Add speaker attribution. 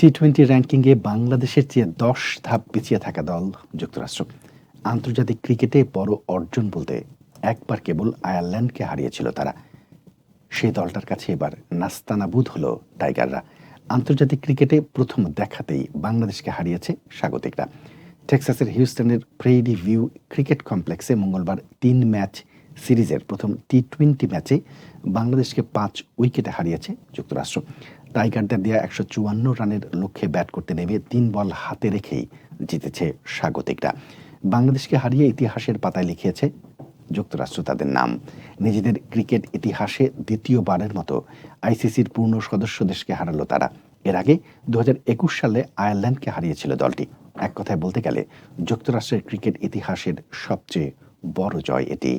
Speaker 1: T twenty র্যাঙ্কিংয়ে বাংলাদেশের চেয়ে দশ ধাপ পিছিয়ে থাকা দল যুক্তরাষ্ট্র। আন্তর্জাতিক ক্রিকেটে বড় অর্জন বলতে একবার কেবল আয়ারল্যান্ডকে হারিয়েছিল তারা। সেই দলটার কাছে এবার নাস্তানাবুদ হলো টাইগাররা। আন্তর্জাতিক ক্রিকেটে প্রথম দেখাতেই বাংলাদেশকে হারিয়েছে স্বাগতিকরা। টেক্সাসের হিউস্টনের প্রেইডি ভিউ ক্রিকেট কমপ্লেক্সে মঙ্গলবার তিন ম্যাচ সিরিজের প্রথম টি টোয়েন্টি ম্যাচে বাংলাদেশকে পাঁচ উইকেটে হারিয়েছে যুক্তরাষ্ট্র। টাইগারদের দেওয়া একশো চুয়ান্ন রানের লক্ষ্যে ব্যাট করতে নেমে তিন বল হাতে রেখেই জিতেছে স্বাগতিকরা। বাংলাদেশকে হারিয়ে ইতিহাসের পাতায় লিখিয়েছে যুক্তরাষ্ট্র তাদের নাম। নিজেদের ক্রিকেট ইতিহাসে দ্বিতীয়বারের মতো আইসিসির পূর্ণ সদস্য দেশকে হারালো তারা। এর আগে দু হাজার একুশ সালে আয়ারল্যান্ডকে হারিয়েছিল দলটি। এক কথায় বলতে গেলে যুক্তরাষ্ট্রের ক্রিকেট ইতিহাসের সবচেয়ে বড় জয় এটি।